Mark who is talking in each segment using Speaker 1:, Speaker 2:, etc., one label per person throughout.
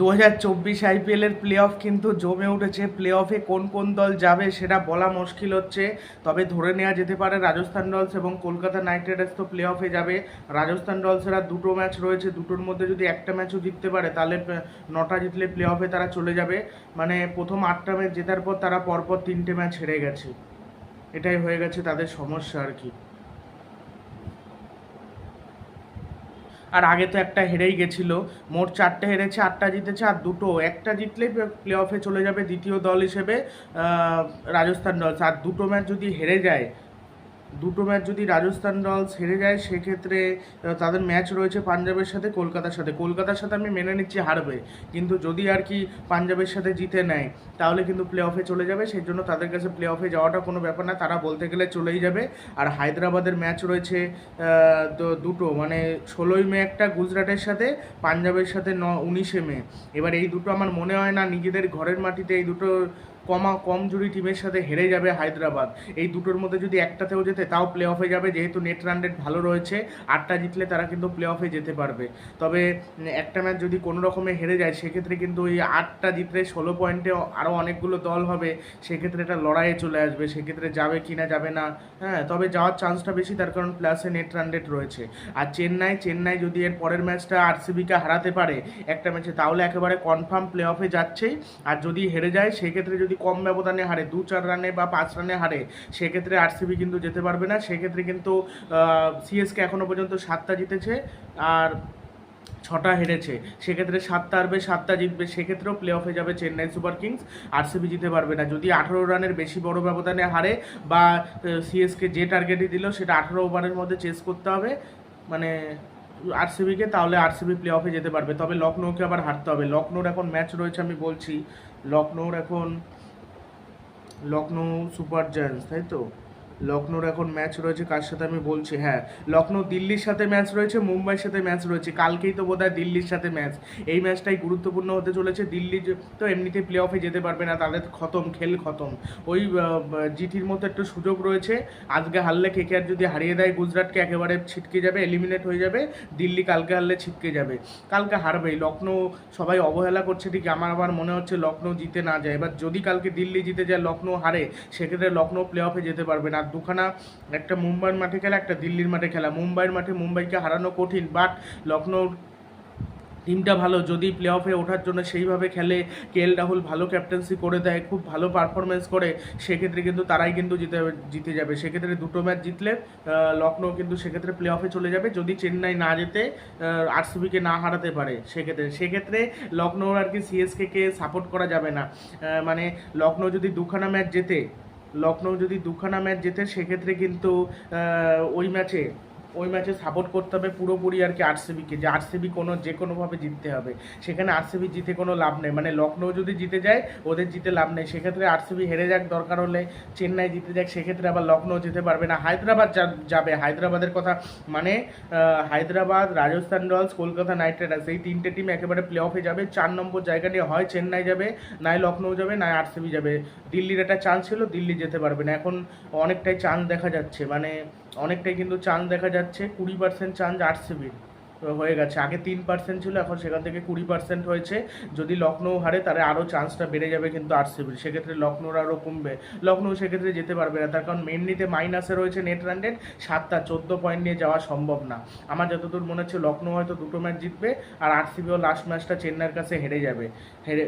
Speaker 1: দু হাজার চব্বিশ আইপিএলের প্লে অফ কিন্তু জমে উঠেছে। প্লে অফে কোন কোন দল যাবে সেটা বলা মুশকিল হচ্ছে। তবে ধরে নেওয়া যেতে পারে রাজস্থান রয়্যালস এবং কলকাতা নাইট রাইডার্স তো প্লে অফে যাবে। রাজস্থান রয়্যালসের আর দুটো ম্যাচ রয়েছে। দুটোর মধ্যে যদি একটা ম্যাচও জিততে পারে, তাহলে নটা জিতলে প্লে অফে তারা চলে যাবে। মানে প্রথম আটটা ম্যাচ জেতার পর তারা পরপর তিনটে ম্যাচ হেরে গেছে। এটাই হয়ে গেছে তাদের সমস্যা আর কি। আর আগে তো একটা হেরেই গেছিল। মোট চারটে হেরেছে, আটটা জিতেছে আর দুটো। একটা জিতলেই প্লে অফে চলে যাবে দ্বিতীয় দল হিসেবে রাজস্থান রয়্যালস। আর দুটো ম্যাচ যদি হেরে যায় দুটো ম্যাচ যদি রাজস্থান রয়্যালস হেরে যায়, সেক্ষেত্রে তাদের ম্যাচ রয়েছে পাঞ্জাবের সাথে, কলকাতার সাথে। কলকাতার সাথে আমি মেনে নিচ্ছি হারবে। কিন্তু যদি আর কি পাঞ্জাবের সাথে জিতে নেয়, তাহলে কিন্তু প্লে অফে চলে যাবে। সেই জন্য তাদের কাছে প্লে অফে যাওয়াটা কোনো ব্যাপার না। তারা বলতে গেলে চলেই যাবে। আর হায়দ্রাবাদের ম্যাচ রয়েছে তো- দুটো। মানে ষোলোই মে একটা গুজরাটের সাথে, পাঞ্জাবের সাথে ন, উনিশে মে। এবার এই দুটো আমার মনে হয় না, নিজেদের ঘরের মাটিতে এই দুটো কমা, কম জুড়ি টিমের সাথে হেরে যাবে হায়দ্রাবাদ। এই দুটোর মধ্যে যদি একটাতেও যেতে, তাও প্লে অফে যাবে, যেহেতু নেট রান রেট ভালো রয়েছে, আটটা জিতলে তারা কিন্তু প্লে অফে যেতে পারবে। তবে একটা ম্যাচ যদি কোনো রকমে হেরে যায়, সেক্ষেত্রে কিন্তু ওই আটটা জিতলে ষোলো পয়েন্টে আরও অনেকগুলো দল হবে, সেক্ষেত্রে এটা লড়াইয়ে চলে আসবে, সেক্ষেত্রে যাবে কি না যাবে না হ্যাঁ তবে যাওয়ার চান্সটা বেশি, তার কারণ প্লাসে নেট রান রেট রয়েছে। আর চেন্নাই চেন্নাই যদি এর পরের ম্যাচটা আরসিবিকে হারাতে পারে, একটা ম্যাচে তাহলে একেবারে কনফার্ম প্লে অফে যাচ্ছেই, আর যদি হেরে যায়, সেক্ষেত্রে যদি কম ব্যবধানে হারে, দু চার রানে বা পাঁচ রানে হারে, সেক্ষেত্রে আরসিবি কিন্তু যেতে পারবে না। সেক্ষেত্রে কিন্তু সিএসকে এখনও পর্যন্ত সাতটা জিতেছে আর ছটা হেরেছে। সেক্ষেত্রে সাতটা হারবে, সাতটা জিতবে, সেক্ষেত্রেও প্লে অফে যাবে চেন্নাই সুপার কিংস। আরসিবি জিতে পারবে না। যদি আঠেরো রানের বেশি বড় ব্যবধানে হারে বা সিএসকে যে টার্গেটই দিল, সেটা আঠেরো ওভারের মধ্যে চেস করতে হবে। মানে আরসিবিকে তাহলে আরসিবি প্লে অফে যেতে পারবে। তবে লখনৌকে আবার হারতে হবে। লখনৌর এখন ম্যাচ রয়েছে আমি বলছি। লখনৌর এখন লখনৌ সুপার জায়ান্টস তাই তো? লখনৌর এখন ম্যাচ রয়েছে, কার সাথে আমি বলছি? হ্যাঁ লখনৌ দিল্লির সাথে ম্যাচ রয়েছে, মুম্বাইয়ের সাথে ম্যাচ রয়েছে, কালকেই তো বোধহয় দিল্লির সাথে ম্যাচ এই ম্যাচটাই গুরুত্বপূর্ণ হতে চলেছে, দিল্লি তো এমনিতেই প্লে অফে যেতে পারবে না, তাদের খতম, খেল খতম। ওই জিটির মতো একটু সুযোগ রয়েছে, আজকে হারলে কেকেআর যদি হারিয়ে দেয়, গুজরাটকে একেবারে ছিটকে যাবে এলিমিনেট হয়ে যাবে, দিল্লি কালকে হারলে ছিটকে যাবে। কালকে হারবেই লখনৌ সবাই অবহেলা করছে, ঠিক আমার আবার মনে হচ্ছে লখনৌ জিতে না যায়। এবার যদি কালকে দিল্লি জিতে যায় লখনৌ হারে, সেক্ষেত্রে লখনৌ প্লে অফে যেতে পারবে না। দুখানা একটা মুম্বাইয়ের মাঠে খেলা, একটা দিল্লির মাঠে খেলা। মুম্বাইয়ের মাঠে মুম্বাইকে হারানো কঠিন বাট লখনৌ টিমটা ভালো। যদি প্লে অফে ওঠার জন্য সেইভাবে খেলে কে এল রাহুল ভালো ক্যাপ্টেন্সি করে দেয়, খুব ভালো পারফরমেন্স করে, সেক্ষেত্রে কিন্তু তারাই কিন্তু জিতে জিতে যাবে। সেক্ষেত্রে দুটো ম্যাচ জিতলে লখনৌ কিন্তু সেক্ষেত্রে প্লে অফে চলে যাবে। যদি চেন্নাই না যেতে আরসিবিকে না হারাতে পারে, সেক্ষেত্রে সেক্ষেত্রে লখনৌর আর কি সিএসকে কে সাপোর্ট করা যাবে না। মানে লখনৌ যদি দুখানা ম্যাচ জেতে লখনৌ যদি দুখানা ম্যাচ জেতে সেক্ষেত্রে কিন্তু ওই ম্যাচে ওই ম্যাচে সাপোর্ট করতে হবে পুরোপুরি আর কি আরসিবিকে। যে আরসিবি কোনো যে কোনোভাবে জিততে হবে। সেখানে আরসিবি জিতে কোনো লাভ নেই। মানে লখনৌ যদি জিতে যায়, ওদের জিতে লাভ নেই। সেক্ষেত্রে আরসিবি হেরে যাক, দরকার হলে চেন্নাই জিতে যাক। সেক্ষেত্রে আবার লখনৌ যেতে পারবে না। হায়দ্রাবাদ যাবে। হায়দ্রাবাদের কথা মানে Hyderabad, Rajasthan Royals, Kolkata Knight Riders এই তিনটে টিম একেবারে প্লে অফে যাবে। চার নম্বর জায়গা নিয়ে হয় চেন্নাই যাবে, নাই লখনৌ যাবে, নাই আরসিবি যাবে। দিল্লির একটা চান্স ছিল, দিল্লি যেতে পারবে না। এখন অনেকটাই চান্স দেখা যাচ্ছে। মানে অনেকটাই কিন্তু চান্স দেখা যাচ্ছে। কুড়ি পার্সেন্ট চান্স আরসিবির হয়ে গেছে। আগে তিন পার্সেন্ট ছিল, এখন সেখান থেকে কুড়ি পার্সেন্ট হয়েছে। যদি লখনৌ হারে, তাহলে আরও চান্সটা বেড়ে যাবে কিন্তু আরসিবির সেক্ষেত্রে লখনৌর আরও কমবে। লখনৌ সেক্ষেত্রে যেতে পারবে না। তার কারণ মেনলিতে মাইনাসে রয়েছে নেট রান রেট সাতটা, চোদ্দ পয়েন্ট নিয়ে যাওয়া সম্ভব না। আমার যতদূর মনে হচ্ছে, লখনৌ হয়তো দুটো ম্যাচ জিতবে আর আরসিবিও লাস্ট ম্যাচটা চেন্নাইয়ের কাছে হেরে যাবে। হেরে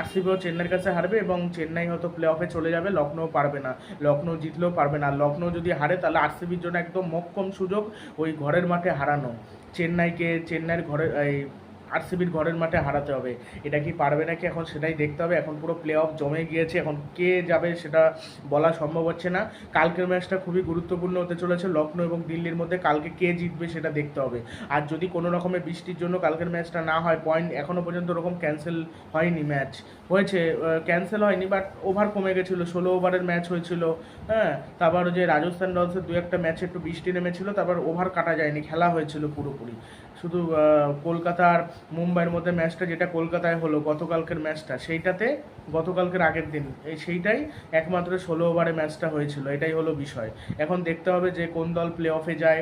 Speaker 1: আরসিবিও চেন্নাইয়ের কাছে হারবে এবং চেন্নাই হয়তো প্লে অফে চলে যাবে। লখনৌ পারবে না। লখনৌ জিতলেও পারবে না। লখনৌ যদি হারে, তাহলে আরসিবির জন্য একদম মক্ষম সুযোগ ওই ঘরের মাঠে হারানো। চেন্নাইকে চেন্নাইয়ের ঘরে এই আরসিবির ঘরের মাঠে হারাতে হবে। এটা কি পারবে নাকি এখন সেটাই দেখতে হবে। এখন পুরো প্লে অফ জমে গিয়েছে। এখন কে যাবে সেটা বলা সম্ভব হচ্ছে না। কালকের ম্যাচটা খুবই গুরুত্বপূর্ণ হতে চলেছে লখনৌ এবং দিল্লির মধ্যে। কালকে কে জিতবে সেটা দেখতে হবে। আর যদি কোনো রকমের বৃষ্টির জন্য কালকের ম্যাচটা না হয় পয়েন্ট এখনও পর্যন্ত ওরকম ক্যান্সেল হয়নি ম্যাচ। হয়েছে ক্যান্সেল হয়নি বাট ওভার কমে গেছিল। ষোলো ওভারের ম্যাচ হয়েছিল। হ্যাঁ তারপর যে রাজস্থান রয়্যালসের দু একটা ম্যাচে একটু বৃষ্টি নেমেছিল, তারপর ওভার কাটা যায়নি। খেলা হয়েছিল পুরোপুরি। শুধু কলকাতা কলকাতার মুম্বাইয়ের মধ্যে ম্যাচটা যেটা কলকাতায় হলো, গতকালকের ম্যাচটা সেইটাতে গতকালকের আগের দিন, এই সেইটাই একমাত্র ষোলো ওভারে ম্যাচটা হয়েছিল, এটাই হলো বিষয়। এখন দেখতে হবে যে কোন দল প্লে অফে যায়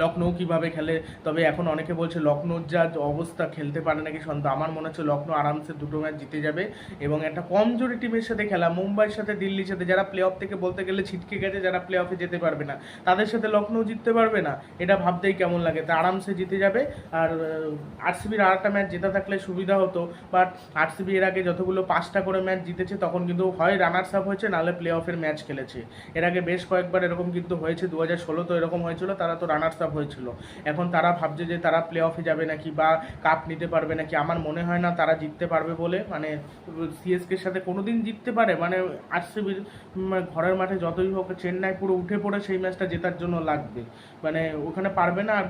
Speaker 1: লখনৌ কীভাবে খেলে? তবে এখন অনেকে বলছে লখনৌর যা অবস্থা, খেলতে পারে নাকি সন্ত আমার মনে হচ্ছে লখনৌ আরামসে দুটো ম্যাচ জিতে যাবে এবং একটা কমজোরি টিমের সাথে খেলা, মুম্বাইয়ের সাথে, দিল্লির সাথে, যারা প্লে অফ থেকে বলতে গেলে ছিটকে গেছে, যারা প্লে অফে যেতে পারবে না, তাদের সাথে লখনৌ জিততে পারবে না? এটা ভাবতেই কেমন লাগে? তা আরামসে জিতে যাবে আর আরসিবির আর একটা ম্যাচ জেতা থাকলে সুবিধা হতো বাট আরসিবি এর আগে যতগুলো পাঁচটা করে ম্যাচ জিতেছে, তখন কিন্তু হয় রানার্স আপ হয়েছে, নাহলে প্লে অফের ম্যাচ খেলেছে। এর আগে বেশ কয়েকবার এরকম কিন্তু হয়েছে দু হাজার ষোলো তো এরকম হয়েছিল, তারা তো রানার্স আপ হয়েছিল। এখন তারা ভাবছে যে তারা প্লে অফে যাবে নাকি বা কাপ নিতে পারবে নাকি। আমার মনে হয় না তারা জিততে পারবে বলে মানে সিএসকের সাথে কোনোদিন জিততে পারে। মানে আরসিবির ঘরের মাঠে যতই হোক, চেন্নাই পুরো উঠে পড়ে সেই ম্যাচটা জেতার জন্য লাগবে। মানে ওখানে পারবে না আর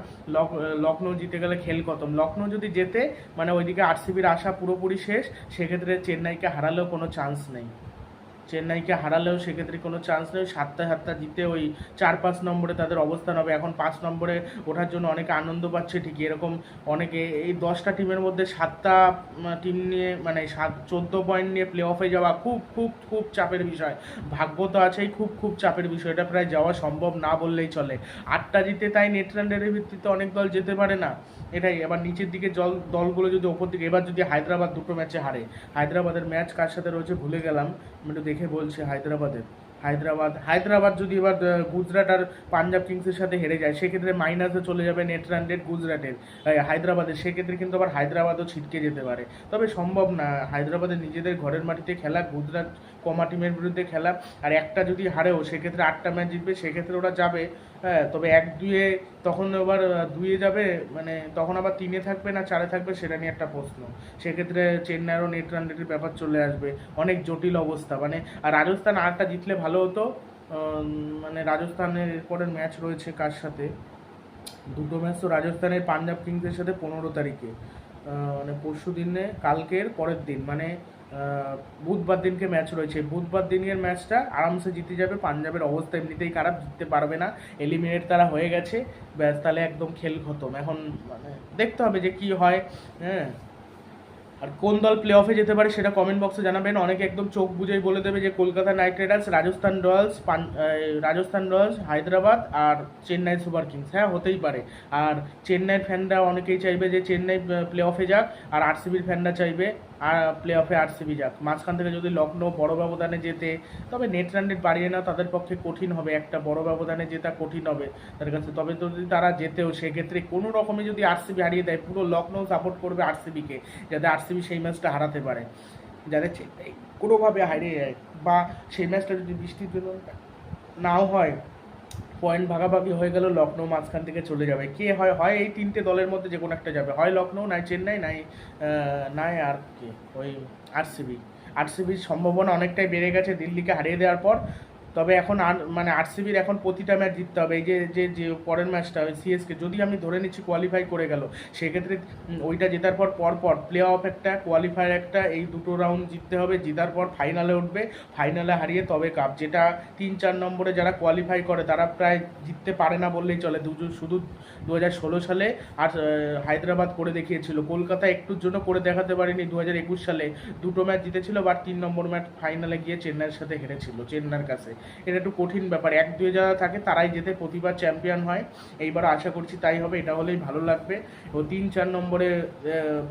Speaker 1: লখনৌ জিতে গেলে খেল খতম। লখনৌ যদি জেতে মানে ওইদিকে আরসিবির আশা পুরোপুরি শেষ, সেক্ষেত্রে চেন্নাইকে হারালেও কোনো চান্স নেই। চেন্নাইকে হারালেও সেক্ষেত্রে কোনো চান্স নেই। সাতটা সাতটা জিতে ওই চার পাঁচ নম্বরে তাদের অবস্থান হবে। এখন পাঁচ নম্বরে ওঠার জন্য অনেকে আনন্দ পাচ্ছে ঠিকই। এরকম অনেকে এই দশটা টিমের মধ্যে সাতটা টিম নিয়ে মানে সাত, চোদ্দ পয়েন্ট নিয়ে প্লে অফে যাওয়া খুব খুব খুব চাপের বিষয়। ভাগ্য তো আছেই খুব খুব চাপের বিষয়। এটা প্রায় যাওয়া সম্ভব না বললেই চলে। আটটা জিতে তাই নেট রানের ভিত্তিতে অনেক দল যেতে পারে না। এটাই। এবার নিচের দিকে জল দলগুলো যদি ওপর দিকে এবার যদি হায়দ্রাবাদ দুটো ম্যাচে হারে। হায়দ্রাবাদের ম্যাচ কার সাথে রয়েছে ভুলে গেলাম। আমি একটু দেখে বলছি হায়দ্রাবাদের। হায়দ্রাবাদ হায়দ্রাবাদ যদি এবার গুজরাট আর পাঞ্জাব কিংসের সাথে হেরে যায়, সেক্ষেত্রে মাইনাসে চলে যাবে নেট রান রেট গুজরাটের। হায়দ্রাবাদের, সেক্ষেত্রে কিন্তু আবার হায়দ্রাবাদও ছিটকে যেতে পারে। তবে সম্ভব না, হায়দ্রাবাদের নিজেদের ঘরের মাটিতে খেলা, গুজরাট কমা টিমের বিরুদ্ধে খেলা, আর একটা যদি হারেও, সেক্ষেত্রে আটটা ম্যাচ জিতবে, সেক্ষেত্রে ওরা যাবে হ্যাঁ তবে এক দুয়ে তখন আবার দুয়ে যাবে মানে তখন আবার তিনে থাকবে না চারে থাকবে সেটা নিয়ে একটা প্রশ্ন। সেক্ষেত্রে চেন্নাইয়েরও নেট রান রেটের ব্যাপার চলে আসবে। অনেক জটিল অবস্থা মানে আর রাজস্থান আটটা জিতলে ভালো হতো মানে রাজস্থানের এরপরের ম্যাচ রয়েছে কার সাথে? দুটো ম্যাচ তো রাজস্থানের পাঞ্জাব কিংসের সাথে পনেরো তারিখে মানে পরশু দিনে কালকের পরের দিন মানে বুধবার দিনকে ম্যাচ রয়েছে। বুধবার দিনের ম্যাচটা আরামসে জিতে যাবে। পাঞ্জাবের অবস্থা এমনিতেই খারাপ, জিততে পারবে না। এলিমিনেট তারা হয়ে গেছে। ব্যাস, তাহলে একদম খেল খতম। এখন মানে দেখতে হবে যে কি হয়। হ্যাঁ। আর কোন দল প্লে অফে যেতে পারে সেটা কমেন্ট বক্সে জানাবেন। অনেকে একদম চোখ বুঝেই বলে দেবে যে Kolkata Knight Riders Rajasthan Royals Rajasthan Royals Hyderabad আর চেন্নাই সুপার কিংস হ্যাঁ হতেই পারে। আর চেন্নাইয়ের ফ্যানরা অনেকেই চাইবে যে চেন্নাই প্লে অফে যাক। আর আরসিবির ফ্যানরা চাইবে আর প্লে অফে আরসিবি যাক। মাঝখান থেকে যদি লখনৌ বড় ব্যবধানে যেতে তবে নেট রান বাড়িয়ে না তাদের পক্ষে কঠিন হবে। একটা বড় ব্যবধানে জেতা কঠিন হবে তাদের কাছে। তবে যদি তারা যেতেও সেক্ষেত্রে কোনো রকমে যদি আরসিবি হারিয়ে দেয়, পুরো লখনৌ সাপোর্ট করবে আরসিবিকে যাতে আরসিবি সেই ম্যাচটা হারাতে পারে। যাতে কোনোভাবে হারিয়ে যায়, বা সেই ম্যাচটা যদি বৃষ্টির জন্য নাও হয় পয়েন্ট ভাগাভাগি হয়ে গেল লখনৌ মাঝখান থেকে চলে যাবে। কে হয়? হয় এই তিনটে দলের মধ্যে যে কোনো একটা যাবে। হয় লখনৌ নাই চেন্নাই, নাই নাই আর কে? ওই আরসিবি। আরসিবির সম্ভাবনা অনেকটাই বেড়ে গেছে। দিল্লিকে হারিয়ে দেওয়ার পর তবে এখন আর মানে আরসিবির এখন প্রতিটা ম্যাচ জিততে হবে। এই যে যে যে পরের ম্যাচটা ওই সিএসকে যদি আমি ধরে নিচ্ছি কোয়ালিফাই করে গেল, সেক্ষেত্রে ওইটা জেতার পর পর পর প্লে অফ একটা কোয়ালিফায়ার একটা, এই দুটো রাউন্ড জিততে হবে, জেতার পর ফাইনালে উঠবে ফাইনালে হারিয়ে তবে কাপ যেটা তিন, চার নম্বরে যারা কোয়ালিফাই করে, তারা প্রায় জিততে পারে না বললেই চলে। দুজো, শুধু দু হাজার ষোলো সালে আর হায়দ্রাবাদ করে দেখিয়েছিল। কলকাতা একটুর জন্য করে দেখাতে পারেনি দু হাজার একুশ সালে। দুটো ম্যাচ জিতেছিল বা তিন নম্বর ম্যাচ ফাইনালে গিয়ে চেন্নাইয়ের সাথে হেরেছিল, চেন্নাইয়ের কাছে। এটা একটু কঠিন ব্যাপার। এক, দুয়ে যারা থাকে তারাই যেতে প্রতিবার চ্যাম্পিয়ন হয়। এইবার আশা করছি তাই হবে, এটা হলেই ভালো লাগবে। ও তিন, চার নম্বরে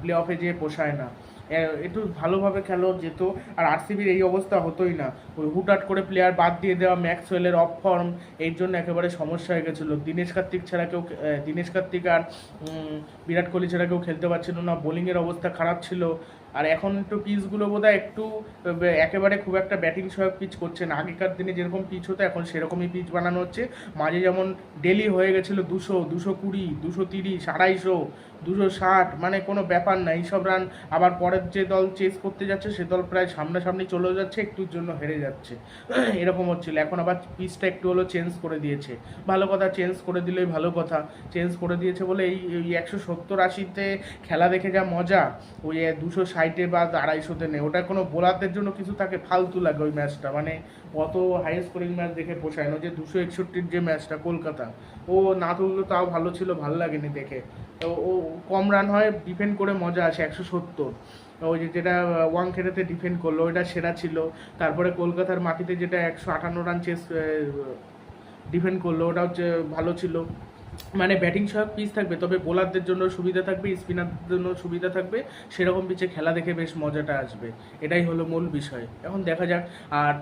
Speaker 1: প্লে অফে যেয়ে পোষায় না। একটু ভালোভাবে খেলো যেত, আর আরসিবির এই অবস্থা হতোই না। ওই হুটহাট করে প্লেয়ার বাদ দিয়ে দেওয়া, ম্যাক্সওয়েলের অফ ফর্ম এর জন্য একেবারে সমস্যা হয়ে গেছিল। দীনেশ কার্তিক ছাড়া কেউ দীনেশ কার্তিক আর বিরাট কোহলি ছাড়া কেউ খেলতে পারছিল না। বোলিংয়ের অবস্থা খারাপ ছিল। আর এখন একটু পিচগুলো বোধহয় একটু একেবারে খুব একটা ব্যাটিং সহায়ক পিচ করছে না। আগেকার দিনে যেরকম পিচ হতো, এখন সেরকমই পিচ বানানো হচ্ছে। মাঝে যেমন ডেলি হয়ে গেছিল দুশো দুশো কুড়ি, দুশো তিরিশ, আড়াইশো, দুশো ষাট মানে কোনো ব্যাপার না। এইসব রান আবার পরের যে দল চেস করতে যাচ্ছে, সে দল প্রায় সামনাসামনি চলে যাচ্ছে, একটুর জন্য হেরে যাচ্ছে। এরকম হচ্ছিল। এখন আবার পিচটা একটু হলো চেঞ্জ করে দিয়েছে। ভালো কথা চেঞ্জ করে দিলেই ভালো কথা। চেঞ্জ করে দিয়েছে বলে এই একশো সত্তর আশিতে খেলা দেখে যা মজা, ওই দুশো ষাটে বা আড়াইশোতে নেই। ওটা কোনো বোলারদের জন্য কিছু থাকে, ফালতু লাগে ওই ম্যাচটা। মানে অত হাই স্কোরিং ম্যাচ দেখে পোষায় না। যে দুশো একষট্টির যে ম্যাচটা কলকাতা, ও না তুললো তাও ভালো ছিল, ভালো লাগেনি দেখে। তো ও কম রান হয় ডিফেন্ড করে মজা আসে, একশো সত্তর। ওই যে যেটা ওয়াংখেড়েতে ডিফেন্ড করল, ওইটা সেরা ছিল। তারপরে কলকাতার মাটিতে যেটা একশো আটান্ন রান চেস ডিফেন্ড করল, ওটা হচ্ছে ভালো ছিল। মানে ব্যাটিং সহায়ক পিচ থাকবে, তবে বোলারদের জন্য সুবিধা থাকবে স্পিনারদের জন্য সুবিধা থাকবে, সেরকম পিচে খেলা দেখে বেশ মজাটা আসবে। এটাই হলো মূল বিষয়। এখন দেখা যাক, আর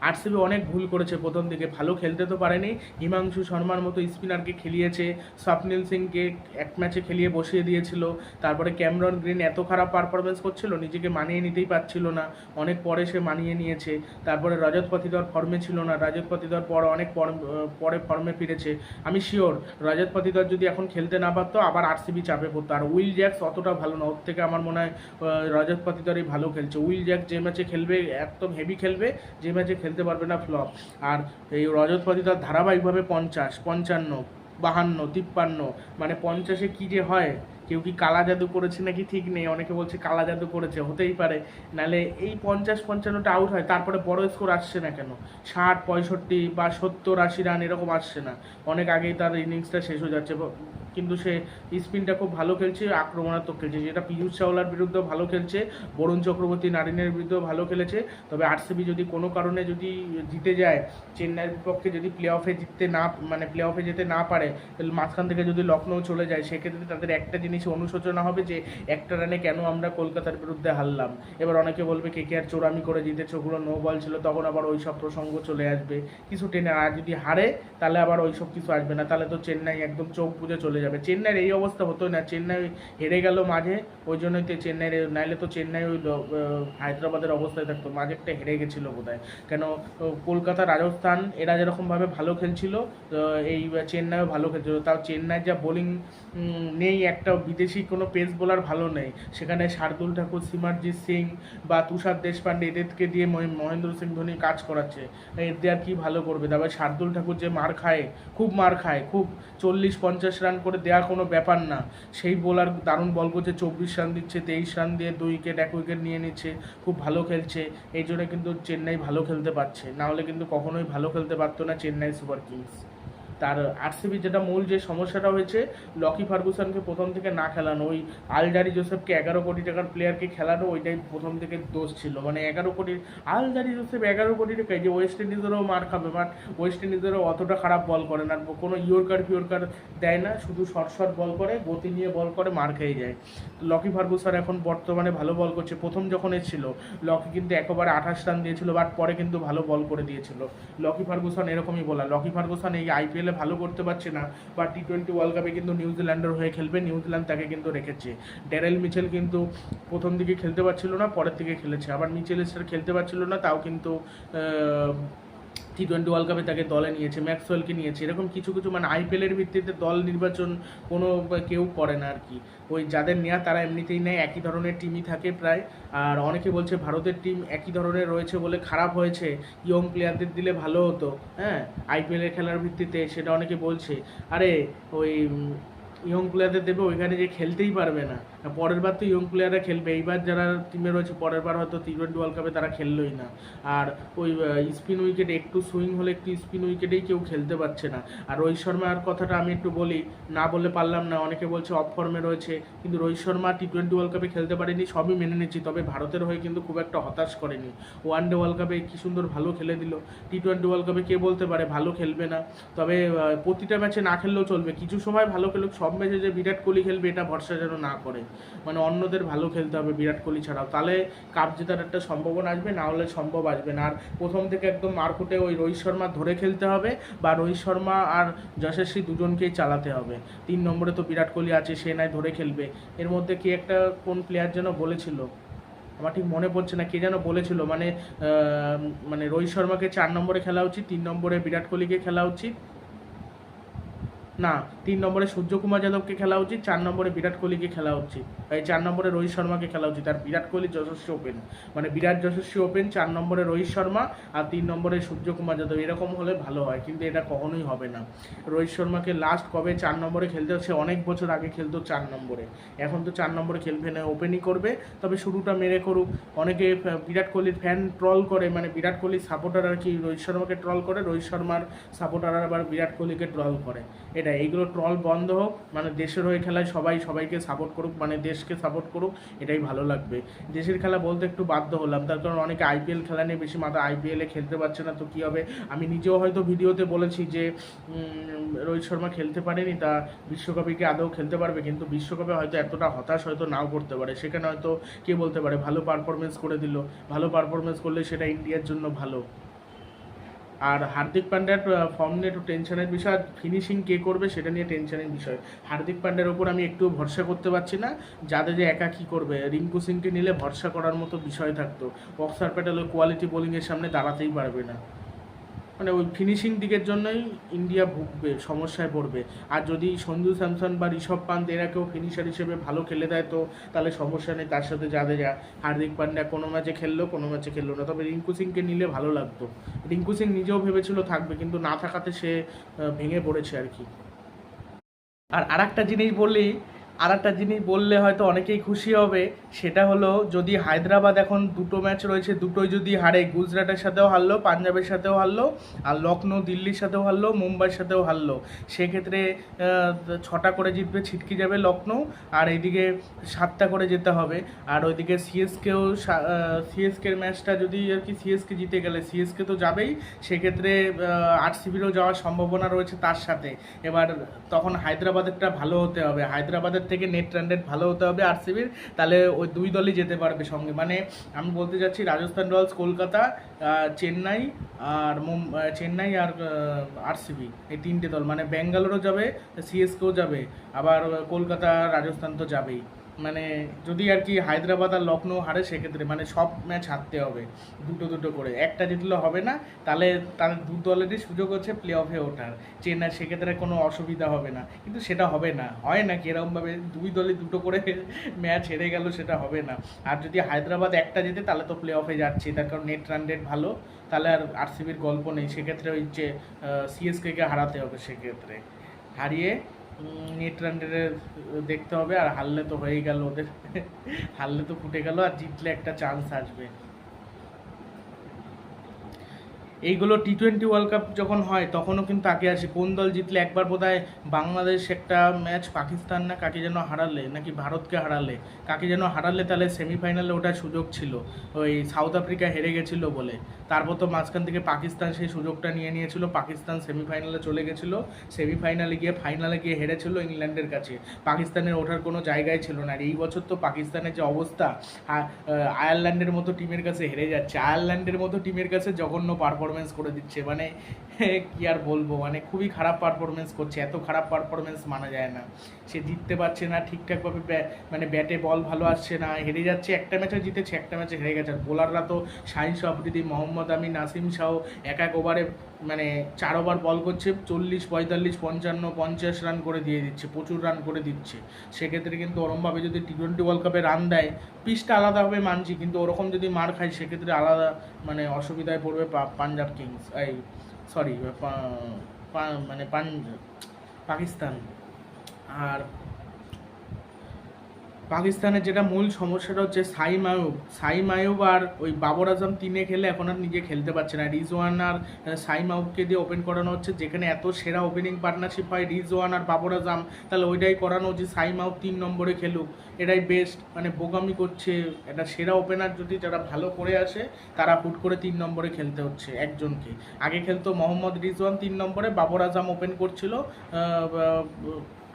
Speaker 1: আরসিবি অনেক ভুল করেছে প্রথম দিকে, ভালো খেলতে তো পারেনি। হিমাংশু শর্মার মতো স্পিনারকে খেলিয়েছে, স্বপ্নিল সিংকে এক ম্যাচে খেলিয়ে বসিয়ে দিয়েছিল। তারপরে ক্যামরন গ্রিন এত খারাপ পারফরমেন্স করছিল, নিজেকে মানিয়ে নিতেই পারছিল না। অনেক পরে সে মানিয়ে নিয়েছে। তারপরে রজত পথিদর ফর্মে ছিল না। রজত পথিদর পর অনেক পর- ফর্মে ফিরেছে। আমি শিওর রজত পথিদর যদি এখন খেলতে না পারতো, আবার আরসিবি চাপে পড়তো। আর উইল জ্যাক্স অতটা ভালো না, ওর থেকে আমার মনে হয় রজত পথিদরই ভালো খেলছে। উইল জ্যাক্স যে ম্যাচে খেলবে, একদম হেভি খেলবে, যে ম্যাচে খেলতে পারবে না ফ্লপ। আর এই রজত পথিদর ধারাবাহিকভাবে পঞ্চাশ, পঞ্চান্ন, বাহান্ন, তিপ্পান্ন মানে পঞ্চাশে কী যে হয়? কেউ কি কালা জাদু করেছে নাকি ঠিক নেই? অনেকে বলছে কালা জাদু করেছে, হতেই পারে। নাহলে এই পঞ্চাশ, পঞ্চান্নটা আউট হয়, তারপরে বড় স্কোর আসছে না কেন? ষাট, পঁয়ষট্টি বা সত্তর, আশি রান এরকম আসছে না। অনেক আগেই তার ইনিংসটা শেষ হয়ে যাচ্ছে। কিন্তু সে স্পিনটা খুব ভালো খেলছে, আক্রমণাত্মক খেলছে। যেটা পীযূষ চাওলার বিরুদ্ধেও ভালো খেলছে, বরুণ চক্রবর্তী নারিনের বিরুদ্ধেও ভালো খেলেছে। তবে আরসিবি যদি কোনো কারণে যদি জিতে যায়, চেন্নাইয়ের বিপক্ষে যদি প্লে অফে জিততে না মানে প্লে অফে যেতে না পারে, তাহলে মাঝখান থেকে যদি লখনৌ চলে যায়, সেক্ষেত্রে তাদের একটা জিনিস অনুশোচনা হবে যে, একটা রানে কেন আমরা কলকাতার বিরুদ্ধে হারলাম? এবার অনেকে বলবে, কে কে আর চোরামি করে জিতেছে? ওগুলো নো বল ছিল, তখন আবার ওই সব প্রসঙ্গ চলে আসবে। কিছু টেনে, আর যদি হারে, তাহলে আবার ওই সব কিছু আসবে না। তাহলে তো চেন্নাই একদম চোখ বুঝে চলে যাবে। চেন্নাইয়ের এই অবস্থা হতো না। চেন্নাই হেরে গেল মাঝে, ওই জন্যই তো চেন্নাইয়ের, নাইলে তো চেন্নাই ওই হায়দ্রাবাদের অবস্থায় থাকতো। মাঝে একটা হেরে গেছিল বোধহয়। কেন কলকাতা রাজস্থান, এরা যেরকমভাবে ভালো খেলছিল এই চেন্নাইও ভালো খেলছিল। তাও চেন্নাই যা বোলিং নেই, একটা বিদেশি কোনো পেস বোলার ভালো নেই। সেখানে শার্দুল ঠাকুর, সিমারজিৎ সিং বা তুষার দেশপান্ডে এদেরকে দিয়ে মহেন্দ্র সিং ধোনি কাজ করাচ্ছে। এদের আর কি ভালো করবে? তারপরে শার্দুল ঠাকুর যে মার খায়, খুব মার খায়, খুব চল্লিশ পঞ্চাশ রান করে দেওয়া কোনো ব্যাপার না। সেই বোলার দারুণ বল করছে, চব্বিশ রান দিচ্ছে, তেইশ রান দিয়ে দুই উইকেট এক উইকেট নিয়ে নিচ্ছে, খুব ভালো খেলছে। এই জন্য কিন্তু চেন্নাই ভালো খেলতে পারছে। না হলে কিন্তু কখনোই ভালো খেলতে পারতো না চেন্নাই সুপার কিংস। তার আরসিবি যেটা মূল যে সমস্যাটা হয়েছে, লকি ফার্গুসনকে প্রথম থেকে না খেলানো, ওই আলডারি জোসেফকে এগারো কোটি টাকার প্লেয়ারকে খেলানো, ওইটাই প্রথম থেকে দোষ ছিল। মানে এগারো কোটি আলডারি জোসেফ এগারো কোটি টাকা যে ওয়েস্ট ইন্ডিজেরও মার খাবে বাট ওয়েস্ট ইন্ডিজেরও অতটা খারাপ বল করে না। কোনো ইয়র্কার ফিয়র্কার দেয় না, শুধু শর্ট শর্ট বল করে, গতি নিয়ে বল করে, মার খেয়ে যায়। লকি ফার্গুসন এখন বর্তমানে ভালো বল করছে। প্রথম যখন এসেছিল লকি কিন্তু একেবারে আঠাশ রান দিয়েছিল বাট পরে কিন্তু ভালো বল করে দিয়েছিল। লকি ফার্গুসন এরকমই বলা লকি ফার্গুসন এই আইপিএলে ভালো করতে পারছে না, বা টি টোয়েন্টি ওয়ার্ল্ড কাপে কিন্তু নিউজিল্যান্ডের হয়ে খেলবে নিউজিল্যান্ড তাকে কিন্তু রেখেছে। ড্যারেল মিচেল কিন্তু প্রথম দিকে খেলতে পারছিল না, পরের দিকে খেলেছে। আবার মিচেল স্টার খেলতে পারছিল না, তাও কিন্তু টি টোয়েন্টি ওয়ার্ল্ড কাপে তাকে দলে নিয়েছে ম্যাক্সওয়েলকে নিয়েছে। এরকম কিছু কিছু মানে আইপিএলের ভিত্তিতে দল নির্বাচন কোনো কেউ করে না আর কি। ওই যাদের নেওয়া তারা এমনিতেই নেয়, একই ধরনের টিমই থাকে প্রায়। আর অনেকে বলছে ভারতের টিম একই ধরনের রয়েছে বলে খারাপ হয়েছে। ইয়ং প্লেয়ারদের দিলে ভালো হতো হ্যাঁ? আইপিএলের খেলার ভিত্তিতে, সেটা অনেকে বলছে। আরে, ওই ইয়ং প্লেয়ারদের দেবে ওইখানে যে খেলতেই পারবে না। পরের বার তো ইয়ং প্লেয়াররা খেলবে। এইবার যারা টিমে রয়েছে, পরের বার হয়তো টি টোয়েন্টি ওয়ার্ল্ড কাপে তারা খেললোই না। আর ওই স্পিন উইকেট একটু সুইং হলে একটু স্পিন উইকেটেই কেউ খেলতে পারছে না। আর রোহিত শর্মার কথাটা আমি একটু বলি, না বলে পারলাম না। অনেকে বলছে অফ ফর্মে রয়েছে, কিন্তু Rohit Sharma T twenty World কাপে খেলতে পারেনি, সবই মেনে নিচ্ছি তবে ভারতের হয়ে কিন্তু খুব একটা হতাশ করেনি। ওয়ান ডে ওয়ার্ল্ড কাপে কি সুন্দর ভালো খেলে দিল। টি টোয়েন্টি ওয়ার্ল্ড কাপে কে বলতে পারে, ভালো খেলবে না। তবে প্রতিটা ম্যাচে না খেললেও চলবে। কিছু সময় ভালো খেলুক, সব ম্যাচে যে বিরাট কোহলি খেলবে এটা ভরসা যেন না করে। মানে অন্যদের ভালো খেলতে হবে বিরাট কোহলি ছাড়াও। তাহলে কাপ জেতার একটা সম্ভাবনা আসবে, না হলে সম্ভব আসবে না। আর প্রথম থেকে একদম মারকুটে ওই রোহিত শর্মা ধরে খেলতে হবে বা রোহিত শর্মা আর যশস্বী দুজনকেই চালাতে হবে। তিন নম্বরে তো বিরাট কোহলি আছে, সে নাই ধরে খেলবে। এর মধ্যে কি একটা কোন প্লেয়ার যেন বলেছিল? আমার ঠিক মনে পড়ছে না, কে যেন বলেছিল? মানে মানে রোহিত শর্মাকে চার নম্বরে খেলা উচিত, তিন নম্বরে বিরাট কোহলিকে খেলা উচিত। না, তিন নম্বরে সূর্যকুমার যাদবকে খেলা উচিত, চার নম্বরে বিরাট কোহলিকে খেলা উচিত। এই চার নম্বরে রোহিত শর্মাকে খেলা উচিত। আর বিরাট কোহলি যশস্বী ওপেন। মানে বিরাট যশস্বী ওপেন, চার নম্বরে রোহিত শর্মা আর তিন নম্বরে সূর্যকুমার যাদব। এরকম হলে ভালো হয়, কিন্তু এটা কখনোই হবে না। রোহিত শর্মাকে লাস্ট কবে চার নম্বরে খেলতে হচ্ছে? অনেক বছর আগে খেলতো চার নম্বরে। এখন তো চার নম্বরে খেলবে না ওপেনই করবে। তবে শুরুটা মেরে করুক। অনেকে বিরাট কোহলির ফ্যান ট্রল করে। মানে বিরাট কোহলির সাপোর্টার আর কি রোহিত শর্মাকে ট্রল করে, রোহিত শর্মার সাপোর্টার আবার বিরাট কোহলিকে ট্রল করে। এটাই এইগুলো ট্রল বন্ধ হোক মানে দেশের হয়ে খেলায় সবাই সবাইকে সাপোর্ট করুক মানে দেশকে সাপোর্ট করুক, এটাই ভালো লাগবে। দেশের খেলা বলতে একটু বাধ্য হলাম, তার কারণ অনেকে আইপিএল খেলা নিয়ে বেশি মাথা আইপিএলে খেলতে পারছে না, তো কী হবে? আমি নিজেও হয়তো ভিডিওতে বলেছি যে রোহিত শর্মা খেলতে পারেনি, তা বিশ্বকাপে কি আদৌ খেলতে পারবে? কিন্তু বিশ্বকাপে হয়তো এতটা হতাশ হয়তো নাও করতে পারে। সেখানে হয়তো কে বলতে পারে, ভালো পারফরমেন্স করে দিল। ভালো পারফরমেন্স করলে সেটা ইন্ডিয়ার জন্য ভালো। আর হার্দিক পান্ড্যার ফর্ম নিয়ে একটু টেনশনের বিষয় ফিনিশিং কে করবে সেটা নিয়ে টেনশনের বিষয়। হার্দিক পান্ডার ওপর আমি একটু ভরসা করতে পারছি না। যাদের যে একা কী করবে, রিঙ্কু সিংকে নিলে ভরসা করার মতো বিষয় থাকতো। অক্সার প্যাটেল কোয়ালিটি বোলিংয়ের সামনে দাঁড়াতেই পারবে না। মানে ওই ফিনিশিং দিকের জন্যই ইন্ডিয়া ভুগবে, সমস্যায় পড়বে। আর যদি সঞ্জু স্যামসন বা ঋষভ পান্ত এরা কেউ ফিনিশার হিসেবে ভালো খেলে দেয় তো তাহলে সমস্যা নেই, তার সাথে জাদেজা হার্দিক পান্ড্যা কোনো ম্যাচে খেললো, কোনো ম্যাচে খেললো না। তবে রিঙ্কু সিংকে নিলে ভালো লাগতো। রিঙ্কু সিং নিজেও ভেবেছিল থাকবে, কিন্তু না থাকাতে সে ভেঙে পড়েছে আর কি। আর আরেকটা জিনিস বলি আর একটা জিনিস বললে হয়তো অনেকেই খুশি হবে, সেটা হলো যদি হায়দ্রাবাদ এখন দুটো ম্যাচ রয়েছে, দুটোই যদি হারে গুজরাটের সাথেও হারলো, পাঞ্জাবের সাথেও হারলো, আর লখনৌ দিল্লির সাথেও হারলো, মুম্বাইয়ের সাথেও হারলো, সেক্ষেত্রে ছটা করে জিতবে ছিটকে যাবে লখনৌ আর এইদিকে সাতটা করে যেতে হবে। আর ওইদিকে সিএসকেও সিএসকের ম্যাচটা যদি আর কি সিএসকে জিতে গেলে, সিএসকে তো যাবেই, সেক্ষেত্রে আরসিবিরও যাওয়ার সম্ভাবনা রয়েছে তার সাথে। এবার তখন হায়দ্রাবাদেরটা ভালো হতে হবে। হায়দ্রাবাদের থেকে নেট রান রেট ভালো হতে হবে আরসিবির তাহলে ওই দুই দলই যেতে পারবে সঙ্গে। মানে আমি বলতে চাচ্ছি রাজস্থান রয়্যালস, কলকাতা চেন্নাই আর চেন্নাই আর আরসিবি এই তিনটে দল। মানে ব্যাঙ্গালোরও যাবে সিএসকেও যাবে, আবার কলকাতা, রাজস্থান তো যাবেই। মানে যদি আর কি হায়দ্রাবাদ আর লখনৌ হারে, সেক্ষেত্রে মানে সব ম্যাচ হারতে হবে, দুটো দুটো করে। একটা জিতলে হবে না, তাহলে তাদের দু দলেরই সুযোগ হচ্ছে প্লে অফে ওঠার। চেন্নাই সেক্ষেত্রে কোনো অসুবিধা হবে না। কিন্তু সেটা হবে না। হয় না কি এরকমভাবে দুই দলে দুটো করে ম্যাচ হেরে গেল, সেটা হবে না। আর যদি হায়দ্রাবাদ একটা জেতে, তাহলে তো প্লে অফে যাচ্ছে তার কারণ নেট রান রেট ভালো, তাহলে আর আরসিবির গল্প নেই। সেক্ষেত্রে ওই যে সিএসকেকে হারাতে হবে সেক্ষেত্রে। হারিয়ে নেট রান রেটে দেখতে হবে, আর হারলে তো হয়েই গেল ওদের। হারলে তো ফুটে গেল, আর জিতলে একটা চান্স আসবে। এইগুলো টি টোয়েন্টি ওয়ার্ল্ড কাপ যখন হয়, তখনও কিন্তু আগে আসে। কোন দল জিতলে একবার বোধহয় বাংলাদেশ একটা ম্যাচ পাকিস্তান না কাকে যেন হারালে, নাকি ভারতকে হারালে, কাকে যেন হারালে তাহলে সেমিফাইনালে ওঠার সুযোগ ছিল। ওই সাউথ আফ্রিকা হেরে গেছিল বলে। তারপর তো মাঝখান থেকে পাকিস্তান সেই সুযোগটা নিয়ে নিয়েছিল। পাকিস্তান সেমিফাইনালে চলে গেছিল। সেমিফাইনালে গিয়ে ফাইনালে গিয়ে হেরেছিল ইংল্যান্ডের কাছে। পাকিস্তানের ওঠার কোনো জায়গায় ছিল না। আর এই বছর তো পাকিস্তানের যে অবস্থা আয়ারল্যান্ডের মতো টিমের কাছে হেরে যাচ্ছে। আয়ারল্যান্ডের মতো টিমের কাছে জঘন্য পারফরমেন্স করে দিচ্ছে। মানে কি আর বলব? মানে খুবই খারাপ পারফরমেন্স করছে। এত খারাপ পারফরমেন্স মানা যায় না। সে জিততে পারছে না ঠিকঠাকভাবে মানে ব্যাটে বল ভালো আসছে না, হেরে যাচ্ছে, একটা ম্যাচে জিতেছে, একটা ম্যাচে হেরে গেছে। আর বোলাররা তো শাহিন আফ্রিদি মোহাম্মদ আমি নাসিম শাহ, এক এক ওভারে মানে চার ওভার বল করছে, চল্লিশ, পঁয়তাল্লিশ, পঞ্চান্ন, পঞ্চাশ রান করে দিয়ে দিচ্ছে, প্রচুর রান করে দিচ্ছে। সেক্ষেত্রে কিন্তু ওরমভাবে যদি টি টোয়েন্টি ওয়ার্ল্ড কাপে রান দেয় পিচটা আলাদাভাবে মানছি, কিন্তু ওরকম যদি মার খায়, সেক্ষেত্রে আলাদা মানে অসুবিধায় পড়বে পাঞ্জাব কিংস এই সরি মানে পান পাকিস্তান। আর পাকিস্তানের যেটা মূল সমস্যাটা হচ্ছে সাই মায়ুব সাই মায়ুব আর ওই বাবর আজম তিনে খেলে এখন আর নিজে খেলতে পারছে না। রিজওয়ান আর সাই মায়ুবকে দিয়ে ওপেন করানো হচ্ছে, যেখানে এত সেরা ওপেনিং পার্টনারশিপ হয় রিজওয়ান আর বাবর আজম, তাহলে ওইটাই করানো উচিত। সাই মায়ুব তিন নম্বরে খেলুক, এটাই বেস্ট মানে বোকামি করছে একটা সেরা ওপেনার যদি যারা ভালো করে আসে, তারা হুট করে তিন নম্বরে খেলতে হচ্ছে একজনকে। আগে খেলতো মোহাম্মদ রিজওয়ান তিন নম্বরে, বাবর আজম ওপেন করছিল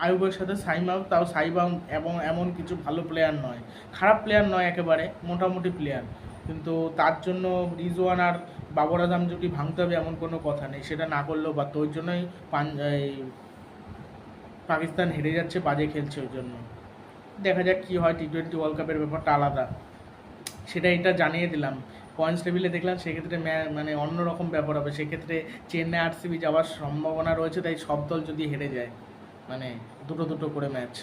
Speaker 1: আয়ুবের সাথে সাইমাও তাও সাইবাম এবং এমন কিছু ভালো প্লেয়ার নয়। খারাপ প্লেয়ার নয় একেবারে, মোটামুটি প্লেয়ার কিন্তু তার জন্য রিজওয়ান আর বাবর আজম জুটি ভাঙতে হবে এমন কোনো কথা নেই। সেটা না করলেও বা ওই জন্যই পাকিস্তান হেরে যাচ্ছে, বাজে খেলছে ওই জন্য। দেখা যাক কী হয় টি টোয়েন্টি ওয়ার্ল্ড কাপের ব্যাপারটা আলাদা। সেটা এটা জানিয়ে দিলাম। পয়েন্টস টেবিলে দেখলাম, সেক্ষেত্রে মানে অন্যরকম ব্যাপার হবে। সেক্ষেত্রে চেন্নাই আরসিবি যাওয়ার সম্ভাবনা রয়েছে, তাই সব দল যদি হেরে যায়। মানে দুটো দুটো করে ম্যাচ